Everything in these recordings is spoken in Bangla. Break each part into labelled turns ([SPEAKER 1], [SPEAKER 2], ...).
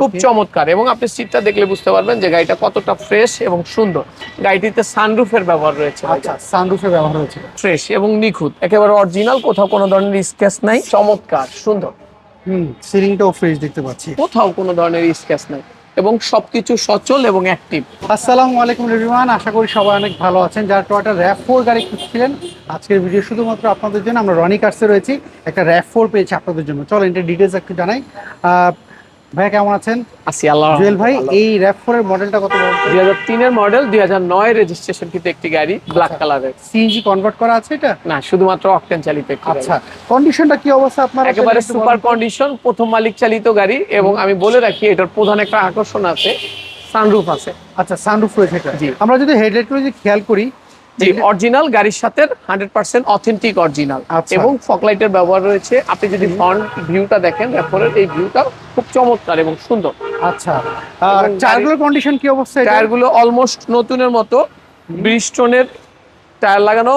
[SPEAKER 1] খুব চমৎকার এবং আপনি সিটটা দেখলে বুঝতে পারবেন যে গাড়িটা কতটা ফ্রেশ এবং সুন্দর। গাড়িটিতে সানরুফের ব্যবহার রয়েছে
[SPEAKER 2] আচ্ছা সানরুফের ব্যবহার রয়েছে।
[SPEAKER 1] ফ্রেশ এবং নিখুঁত একেবারে অরিজিনাল কোথাও কোনো ধরনের স্কেচ নাই। চমৎকার সুন্দর।
[SPEAKER 2] হুম সিলিংটাও ফ্রেশ দেখতে পাচ্ছি।
[SPEAKER 1] কোথাও কোনো ধরনের স্কেচ নাই এবং সবকিছু সচল এবং অ্যাক্টিভ
[SPEAKER 2] আসসালামু আলাইকুম রিভিমান আশা করি সবাই অনেক ভালো আছেন। যারা টয়টা র্যাপ ফোর গাড়ি খুঁজছিলেন আজকের ভিডিও শুধুমাত্র আপনাদের জন্য। আমরা রনি কার্সে রয়েছি একটা র্যাপ ফোর পেয়েছি আপনাদের জন্য। চলো এটা ডিটেলস একটু জানাই। ভাইয়া কেমন আছেন?
[SPEAKER 1] আসি আল্লাহ
[SPEAKER 2] জুয়েল ভাই এই র্যাপ ফোর এর মডেলটা কত
[SPEAKER 1] দুই হাজার তিনের মডেল দুই হাজার নয় রেজিস্ট্রেশন কিন্তু একটি গাড়ি ব্ল্যাক কালারের
[SPEAKER 2] সিএনজি কনভার্ট করা আছে এটা?
[SPEAKER 1] না শুধুমাত্র অকটেন চালিত।
[SPEAKER 2] আচ্ছা। কন্ডিশনটা কি অবস্থা আপনার?
[SPEAKER 1] একেবারে সুপার কন্ডিশন প্রথম মালিক চালিত গাড়ি এবং আমি বলে রাখি এটার প্রধান একটা আকর্ষণ আছে সানরুফ আছে।
[SPEAKER 2] আচ্ছা সানরুফ রয়েছে এটা। আমরা যদি হেডলাইটগুলো যদি খেয়াল করি
[SPEAKER 1] জি অরিজিনাল গাড়ির সাথে হান্ড্রেড পার্সেন্ট অথেন্টিক অরিজিনাল। এবং ফকলাইটের ব্যবহার রয়েছে। আপনি যদি ফ্রন্ট ভিউটা দেখেন র্যাপরের এই ভিউটা খুব চমৎকার এবং সুন্দর।
[SPEAKER 2] আচ্ছা। টায়ারগুলোর কন্ডিশন কি অবস্থা
[SPEAKER 1] টায়ারগুলো অলমোস্ট নতুনের মতো। ব্রিস্টনের টায়ার লাগানো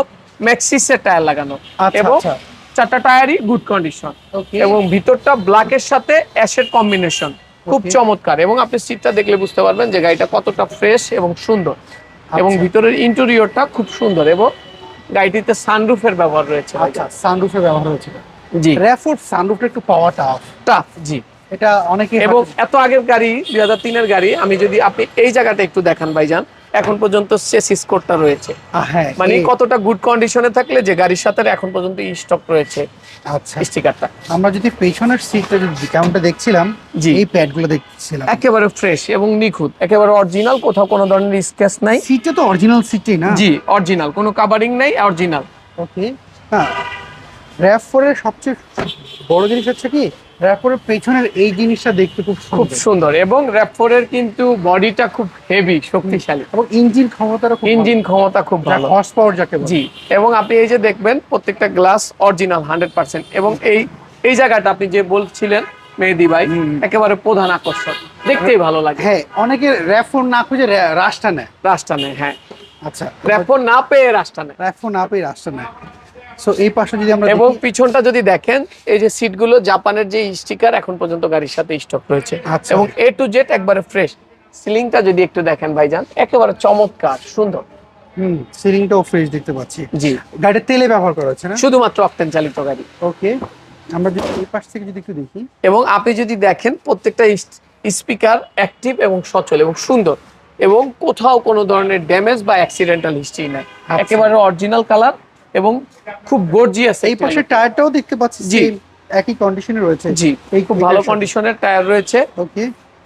[SPEAKER 1] ম্যাক্সিসের টায়ার লাগানো।
[SPEAKER 2] আচ্ছা,
[SPEAKER 1] এবং
[SPEAKER 2] আচ্ছা।
[SPEAKER 1] চারটা টায়ারই গুড কন্ডিশন
[SPEAKER 2] ওকে
[SPEAKER 1] এবং ভিতরটা ব্ল্যাকের সাথে অ্যাশের কম্বিনেশন খুব চমৎকার। এবং আপনি সিটটা দেখলে বুঝতে পারবেন যে গাড়িটা কতটা ফ্রেশ এবং সুন্দর। এবং
[SPEAKER 2] আচ্ছা।
[SPEAKER 1] ভিতরের ইন্টেরিয়রটা খুব সুন্দর এবং গাড়িটিতে সানরুফের ব্যবহার রয়েছে
[SPEAKER 2] আচ্ছা সানরুফের ব্যবহার রয়েছে।
[SPEAKER 1] জি।
[SPEAKER 2] র্যাফোর্ড সানরুফটা একটু পাওয়া টাফ
[SPEAKER 1] টাফ জি।
[SPEAKER 2] এটা অনেকে
[SPEAKER 1] এবং এত আগের গাড়ি দুই হাজার তিনের গাড়ি আমি যদি আপনি এই জায়গাটা একটু দেখান ভাইজান। এখন পর্যন্ত চেসিস কোডটা রয়েছে।
[SPEAKER 2] হ্যাঁ
[SPEAKER 1] মানে কতটা গুড কন্ডিশনে থাকলে যে গাড়ির সাথে এখন পর্যন্ত স্টক রয়েছে
[SPEAKER 2] আচ্ছা।
[SPEAKER 1] স্টিকারটা
[SPEAKER 2] আমরা যদি পেছনের সিটটা যদি কেমনটা দেখছিলাম
[SPEAKER 1] জি।
[SPEAKER 2] এই প্যাডগুলো দেখছিলাম।
[SPEAKER 1] একেবারে ফ্রেশ এবং নিখুঁত একেবারে অরিজিনাল কোথাও কোনো ধরনের স্কেচ নাই।
[SPEAKER 2] সিটটা তো অরিজিনাল সিটই না?
[SPEAKER 1] জি অরিজিনাল কোনো কাভারিং নাই অরিজিনাল
[SPEAKER 2] ওকে হ্যাঁ। র্যাপ ফোরের সবচেয়ে বড় জিনিস হচ্ছে কি র্যাপ ফোরের পেছনের এই জিনিসটা দেখতে খুব
[SPEAKER 1] খুব
[SPEAKER 2] সুন্দর
[SPEAKER 1] এবং র্যাপফোরের কিন্তু বডিটা খুব হেভি শক্তিশালী।
[SPEAKER 2] এবং ইঞ্জিন ক্ষমতাটা খুব
[SPEAKER 1] ইঞ্জিন ক্ষমতা খুব ভালো।
[SPEAKER 2] হর্স পাওয়ার যাকে।
[SPEAKER 1] জি এবং আপনি এই যে দেখবেন প্রত্যেকটা গ্লাস অরিজিনাল হান্ড্রেড পার্সেন্ট এবং এই এই জায়গাটা আপনি যে বলছিলেন মেহেদি ভাই একেবারে প্রধান আকর্ষণ। দেখতেই ভালো লাগে।
[SPEAKER 2] হ্যাঁ অনেকে র্যাপ ফোর না খুঁজে রাশটা নেয়।
[SPEAKER 1] রাস্তা নেয় হ্যাঁ।
[SPEAKER 2] আচ্ছা
[SPEAKER 1] র্যাপফোর না পেয়ে রাস্তা নেয়।
[SPEAKER 2] র্যাপ না পেয়ে রাশটা নেয়। সো এই পাশে যদি আমরা
[SPEAKER 1] এবং পিছনটা যদি দেখেন এই যে সিটগুলো জাপানের যে স্টিকার এখন পর্যন্ত গাড়ির সাথে স্টক রয়েছে।
[SPEAKER 2] আচ্ছা।
[SPEAKER 1] এবং এ টু জেড একবারে ফ্রেশ সিলিংটা যদি একটু দেখেন ভাইজান একেবারে চমৎকার সুন্দর।
[SPEAKER 2] হুম সিলিংটাও ফ্রেশ দেখতে পাচ্ছি।
[SPEAKER 1] জি।
[SPEAKER 2] গাড়িতে তেলে ব্যবহার করা হচ্ছে না?
[SPEAKER 1] শুধুমাত্র অকটেন চালিত গাড়ি।
[SPEAKER 2] ওকে আমরা যদি এই পাশ থেকে যদি একটু দেখি।
[SPEAKER 1] এবং আপনি যদি দেখেন প্রত্যেকটা স্পিকার অ্যাক্টিভ এবং সচল এবং সুন্দর। এবং কোথাও কোনো ধরনের ড্যামেজ বা অ্যাক্সিডেন্টাল হিস্ট্রি নাই।
[SPEAKER 2] আচ্ছা।
[SPEAKER 1] একেবারে অরিজিনাল কালার এবং খুব গর্জিয়াস
[SPEAKER 2] এই পাশে টায়ারটাও দেখতে পাচ্ছি
[SPEAKER 1] জি।
[SPEAKER 2] একই কন্ডিশনে রয়েছে।
[SPEAKER 1] জি
[SPEAKER 2] এই
[SPEAKER 1] খুব ভালো কন্ডিশনের টায়ার রয়েছে।
[SPEAKER 2] ওকে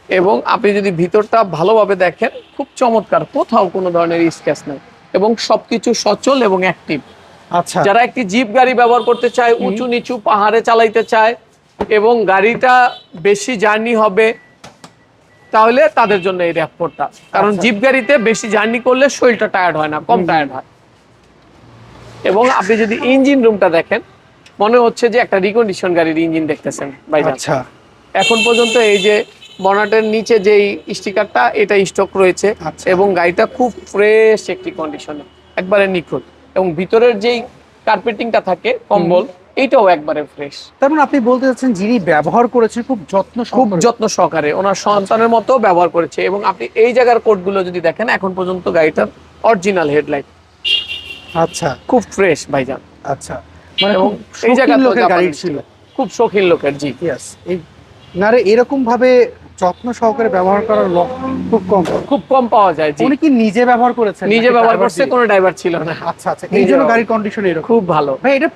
[SPEAKER 1] এবং আপনি যদি ভিতরটা ভালোভাবে দেখেন খুব চমৎকার কোথাও কোনো ধরনের স্ক্যাচ নেই। এবং সবকিছু সচল এবং অ্যাক্টিভ
[SPEAKER 2] আচ্ছা।
[SPEAKER 1] যারা একটি জিপ গাড়ি ব্যবহার করতে চায় উঁচু নিচু পাহাড়ে চালাইতে চায় এবং গাড়িটা বেশি জার্নি হবে তাহলে তাদের জন্য এই র্যাপোর্টটা কারণ
[SPEAKER 2] আচ্ছা।
[SPEAKER 1] জিপ গাড়িতে বেশি জার্নি করলে শরীরটা টায়ার্ড হয় না কম টায়ার্ড হয়। এবং আপনি যদি ইঞ্জিন রুমটা দেখেন মনে হচ্ছে যে একটা রিকন্ডিশন গাড়ির ইঞ্জিন দেখতেছেন ভাইজান।
[SPEAKER 2] আচ্ছা।
[SPEAKER 1] এখন পর্যন্ত এই যে বনাটের নিচে যেই স্টিকারটা এটা স্টক রয়েছে
[SPEAKER 2] আচ্ছা।
[SPEAKER 1] এবং গাড়িটা খুব ফ্রেশ একটি কন্ডিশনে একবারে নিখুঁত। এবং ভিতরের যেই কার্পেটিংটা থাকে কম্বল এইটাও একবারে ফ্রেশ
[SPEAKER 2] তার মানে আপনি বলতে চাচ্ছেন যিনি ব্যবহার করেছেন খুব যত্ন
[SPEAKER 1] খুব যত্ন সহকারে ওনার সন্তানের মতো ব্যবহার করেছে এবং আপনি এই জায়গার কোডগুলো যদি দেখেন এখন পর্যন্ত গাড়িটার অরিজিনাল হেডলাইট
[SPEAKER 2] আচ্ছা।
[SPEAKER 1] খুব ফ্রেশ ভাইজান।
[SPEAKER 2] আচ্ছা। মানে
[SPEAKER 1] এবং এই জায়গাটা
[SPEAKER 2] লোকের গাড়ি ছিল।
[SPEAKER 1] খুব শৌখিন লোকের জি।
[SPEAKER 2] ইয়েস এই না রে এরকম ভাবে যত্ন সহকারে ব্যবহার করার লোক খুব কম।
[SPEAKER 1] খুব কম পাওয়া যায়
[SPEAKER 2] উনি কি নিজে ব্যবহার করেছেন
[SPEAKER 1] নিজে ব্যবহার করছে? কোনো ড্রাইভার ছিল না।
[SPEAKER 2] আচ্ছা আচ্ছা। এই জন্য গাড়ির কন্ডিশন এরকম।
[SPEAKER 1] খুব ভালো।
[SPEAKER 2] ভাই এটা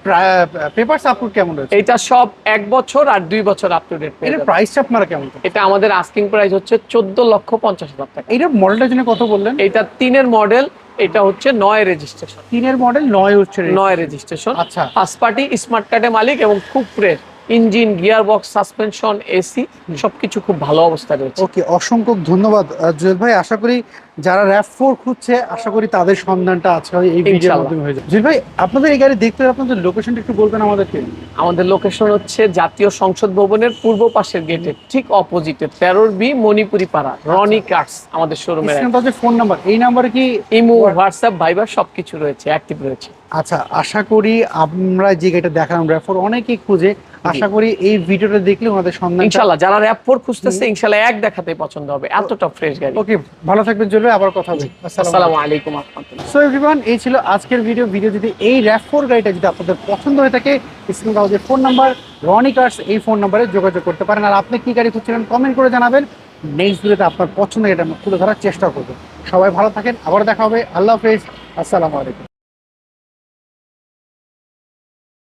[SPEAKER 2] পেপার সাপোর্ট কেমন রয়েছে
[SPEAKER 1] এটা সব এক বছর আর দুই বছর আপ টু ডেট
[SPEAKER 2] এটার প্রাইসটা আপনারা কেমন
[SPEAKER 1] এটা আমাদের আস্কিং প্রাইস হচ্ছে চোদ্দ লক্ষ পঞ্চাশ হাজার টাকা।
[SPEAKER 2] এইটার মডেলটার জন্য কত বললেন?
[SPEAKER 1] এটা তিনের মডেল এটা হচ্ছে নয় রেজিস্ট্রেশন।
[SPEAKER 2] তিনের মডেল নয় হচ্ছে
[SPEAKER 1] নয় রেজিস্ট্রেশন।
[SPEAKER 2] আচ্ছা।
[SPEAKER 1] আসপাটি স্মার্ট কার্ডের মালিক এবং খুব fresh engine gear box suspension AC সবকিছু খুব ভালো অবস্থায় রয়েছে।
[SPEAKER 2] ওকে অসংখ্য ধন্যবাদ জুয়েল ভাই। আশা করি যারা র্যাপ ফোর খুঁজছে আশা করি তাদের সন্ধানটা আজকে এই ভিডিওর মাধ্যমে হয়ে যাবে। জুল ভাই আপনাদের এই গাড়ি দেখতে হলে আপনাদের লোকেশনটা একটু বলবেন আমাদেরকে।
[SPEAKER 1] আমাদের লোকেশন হচ্ছে জাতীয় সংসদ ভবনের পূর্ব পাশের গেটে ঠিক অপোজিটে তেরোর বি মণিপুরি পাড়া রনি কার্স আমাদের শোরুমের
[SPEAKER 2] স্ক্রিনটা হচ্ছে ফোন নাম্বার এই নাম্বারে কি
[SPEAKER 1] ইমো হোয়াটসঅ্যাপ ভাইবার সবকিছু রয়েছে অ্যাক্টিভ রয়েছে।
[SPEAKER 2] আচ্ছা আশা করি আমরা যে গাড়িটা দেখালাম র্যাপ ফোর অনেকেই খুঁজে। আশা করি এই ভিডিওটা দেখলে ওনাদের সন্ধান
[SPEAKER 1] ইনশাল্লাহ যারা র্যাপ ফোর খুঁজতেছে ইনশাল্লাহ এক দেখাতে পছন্দ হবে এতটা ফ্রেশ গাড়ি।
[SPEAKER 2] ওকে ভালো থাকবেন জুল ভাই আবার কথা হবে আসসালামু
[SPEAKER 1] আলাইকুম।
[SPEAKER 2] সো এভরিওয়ান এই ছিল আজকের ভিডিও ভিডিও যদি এই র্যাপ ফোর গাড়িটা যদি আপনাদের পছন্দ হয়ে থাকে স্ক্রিন কাগজের ফোন নাম্বার রনি কার্স এই ফোন নাম্বারে যোগাযোগ করতে পারেন। আর আপনি কি গাড়ি খুঁজছিলেন কমেন্ট করে জানাবেন। নেক্সট ভিডিওতে আপনার পছন্দের এটা তুলে ধরার চেষ্টা করব। সবাই ভালো থাকেন। আবার দেখা হবে। আল্লাহ হাফেজ। আসসালামু আলাইকুম।